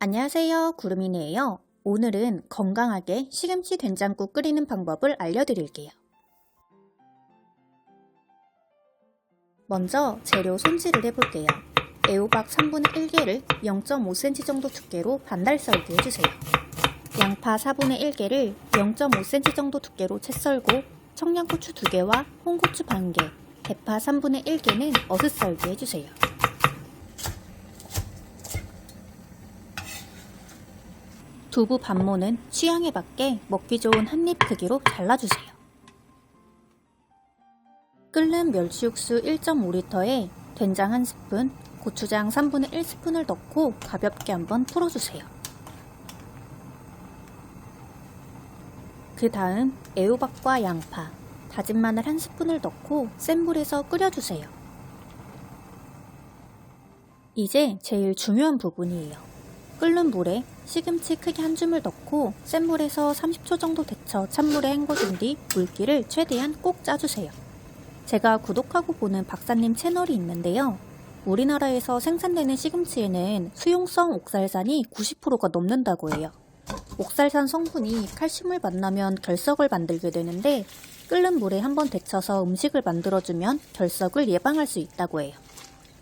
안녕하세요. 구름이네요. 오늘은 건강하게 시금치 된장국 끓이는 방법을 알려드릴게요. 먼저 재료 손질을 해볼게요. 애호박 3분의 1개를 0.5cm 정도 두께로 반달 썰기 해주세요. 양파 4분의 1개를 0.5cm 정도 두께로 채 썰고 청양고추 2개와 홍고추 반개, 대파 3분의 1개는 어슷 썰기 해주세요. 두부 반모는 취향에 맞게 먹기 좋은 한 입 크기로 잘라주세요. 끓는 멸치 육수 1.5리터에 된장 1스푼, 고추장 3분의 1스푼을 넣고 가볍게 한번 풀어주세요. 그 다음 애호박과 양파, 다진 마늘 1스푼을 넣고 센 불에서 끓여주세요. 이제 제일 중요한 부분이에요. 끓는 물에 시금치 크게 한 줌을 넣고 센 물에서 30초 정도 데쳐 찬물에 헹궈준 뒤 물기를 최대한 꼭 짜주세요. 제가 구독하고 보는 박사님 채널이 있는데요. 우리나라에서 생산되는 시금치에는 수용성 옥살산이 90%가 넘는다고 해요. 옥살산 성분이 칼슘을 만나면 결석을 만들게 되는데 끓는 물에 한번 데쳐서 음식을 만들어주면 결석을 예방할 수 있다고 해요.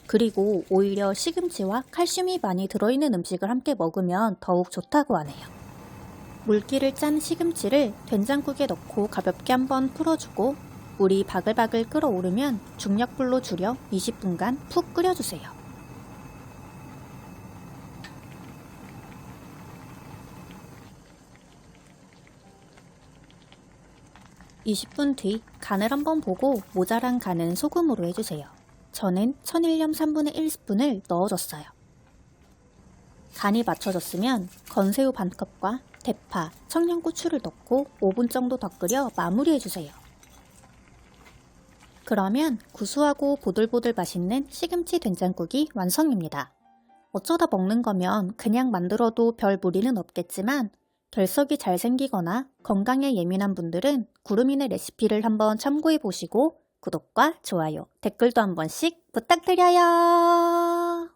그리고 오히려 시금치와 칼슘이 많이 들어있는 음식을 함께 먹으면 더욱 좋다고 하네요. 물기를 짠 시금치를 된장국에 넣고 가볍게 한번 풀어주고 물이 바글바글 끓어오르면 중약불로 줄여 20분간 푹 끓여주세요. (20분) 뒤 간을 한번 보고 모자란 간은 소금으로 해주세요. 저는 천일염 3분의 1스푼을 넣어줬어요. 간이 맞춰졌으면 건새우 반컵과 대파, 청양고추를 넣고 5분 정도 더 끓여 마무리해주세요. 그러면 구수하고 보들보들 맛있는 시금치 된장국이 완성입니다. 어쩌다 먹는 거면 그냥 만들어도 별 무리는 없겠지만 결석이 잘 생기거나 건강에 예민한 분들은 구름이네 레시피를 한번 참고해 보시고 구독과 좋아요, 댓글도 한 번씩 부탁드려요.